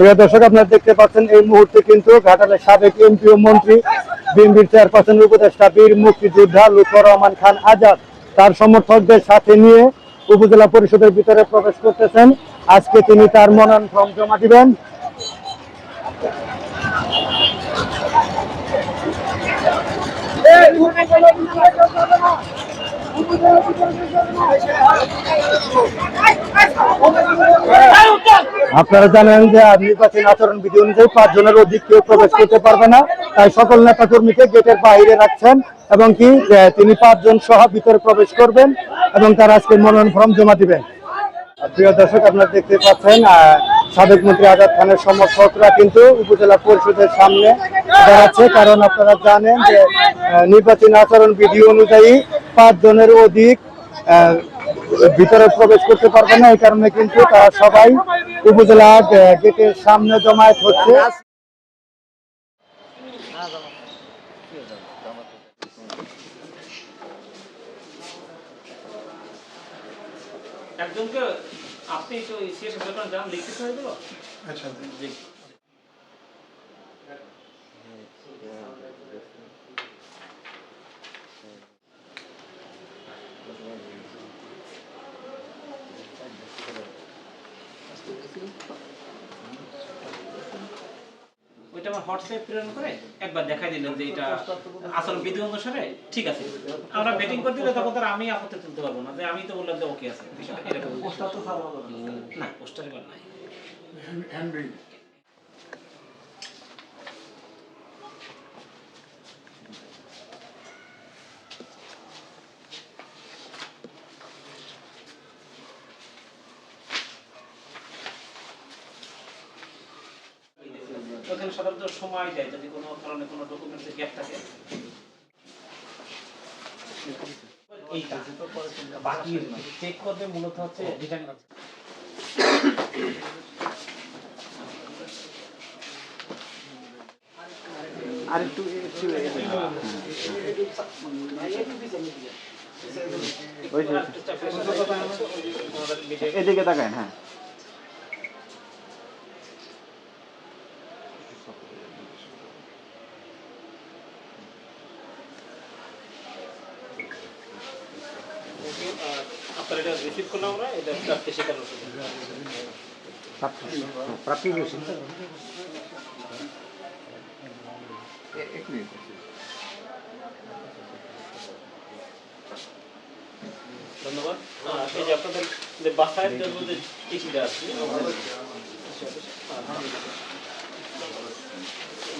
প্রিয় দর্শক, আপনারা দেখতে পাচ্ছেন এই মুহূর্তে কিন্তু ঘাটালের সাবেক এমপি ও মন্ত্রী, বিএনপির চেয়ারপারসনের উপদেষ্টা বীর মুক্তিযোদ্ধা লুৎফর রহমান খান আজাদ তার সমর্থকদের সাথে নিয়ে উপজেলা পরিষদের ভিতরে প্রবেশ করতেছেন। আজকে তিনি তার মনোনয়ন জমা দিবেন। আপনারা জানেন যে নির্বাচন আচরণ বিধি অনুযায়ী পাঁচ জনের অধিক কেউ প্রবেশ করতে পারবে না, তাই সকল নেতা কর্মীকে গেটের বাইরে রাখছেন এবং কি তিনি পাঁচজন সহ ভিতরে প্রবেশ করবেন এবং তারা আজকে মনোনয়ন ফর্ম জমা দিবেন। প্রিয় দর্শক, আপনারা দেখতে পাচ্ছেন সাবেক মন্ত্রী আজাদ খানের সমর্থকরা কিন্তু উপজেলা পরিষদের সামনে দাঁড়াচ্ছে। কারণ আপনারা জানেন যে নির্বাচন আচরণ বিধি অনুযায়ী পাঁচ জনের অধিক আহ, ভিতরে প্রবেশ করতে পারবে না এই কারণে কিন্তু তারা সবাই উপজেলা গেটের সামনে জমায়েত হচ্ছে। একজনকে আপনি তো শেষ যখন যান লিখিত গেল আচ্ছা জি। আমার হোয়াটসঅ্যাপ প্রেরণ করে একবার দেখাই দিলেন যে এটা আসল বিধি অনুসারে ঠিক আছে। আমরা ব্যাটিং করে দিলে তখন তার আমি আপত্তি তুলতে পারব না যে আমি তো বললাম যে ওকে আছে। বিষয়টা এরকম না পোস্টারে নাই। হ্যান্ডবিল ওখানে সাধারণত সময় দেয় যদি কোনো কারণে কোনো ডকুমেন্টসে গ্যাপ থাকে। এইটা। বাকি চেক করবে মূলত হচ্ছে রিটার্ন আর একটু একটু এদিকে তাকায় হ্যাঁ আপনার এটা রিসিভ করলাম আমরা এটা প্রাপ্তি স্বীকার প্রাপ্তি এক মিনিট ধন্যবাদ। এই যে আপনাদের যে বাসায় জন্য যে চিঠিটা আছে?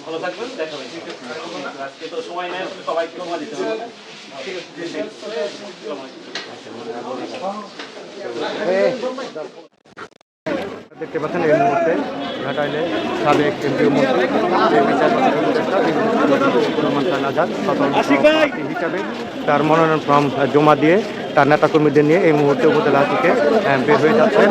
ভালো থাকবেন দেখা হবে। আজকে তো সময় নেই সবাইকে জমা দিতে হবে। দেখতে পাচ্ছেন এই মুহূর্তে ঘাটাইলে সাবেক কেন্দ্রীয় মন্ত্রী হিসাবে তার মনোনয়ন ফর্ম জমা দিয়ে তার নেতাকর্মীদের নিয়ে এই মুহূর্তে উপজেলা থেকে বের হয়ে যাচ্ছেন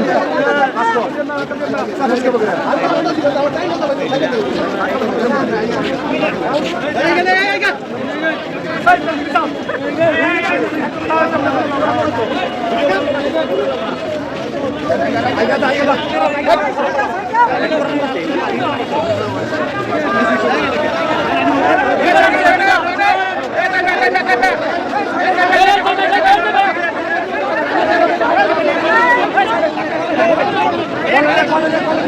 সেই ¡Vamos,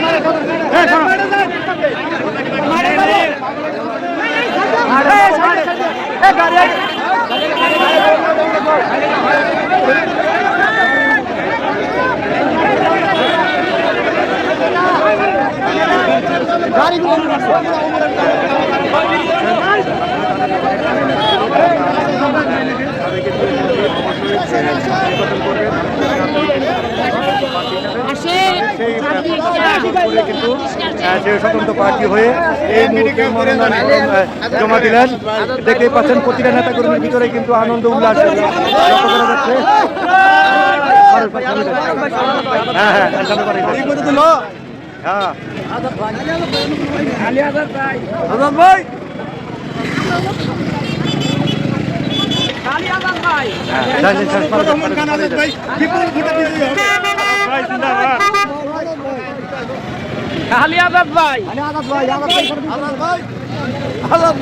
করে কিন্তু সে স্বতন্ত্র প্রার্থী হয়ে এই মুহূর্তে মনোনয়ন জমা দিলেন দেখতেই পাচ্ছেন প্রতিটা নেতা কর্মীর ভিতরে কিন্তু আনন্দ উল্লাস লক্ষ্য করা যাচ্ছে হ্যাঁ হ্যাঁ সামনে পারেন। হ্যাঁ হ্যাঁ, যান, যান, যান, পারেন, পারেন, পারেন। খালি আজাদ ভাই আজাদ ভাই। আজাদ ভাই। আজাদ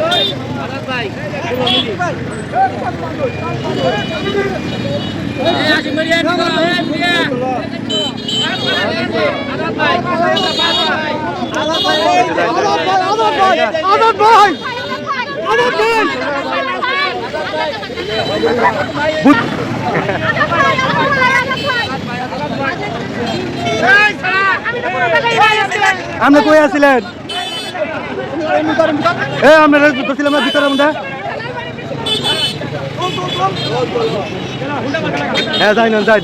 ভাই আজাদ ভাই। আপনি কই আসছিলেন এ আমরা ধরছিলাম না ভিতরের মধ্যে। হ্যাঁ যাই না যাই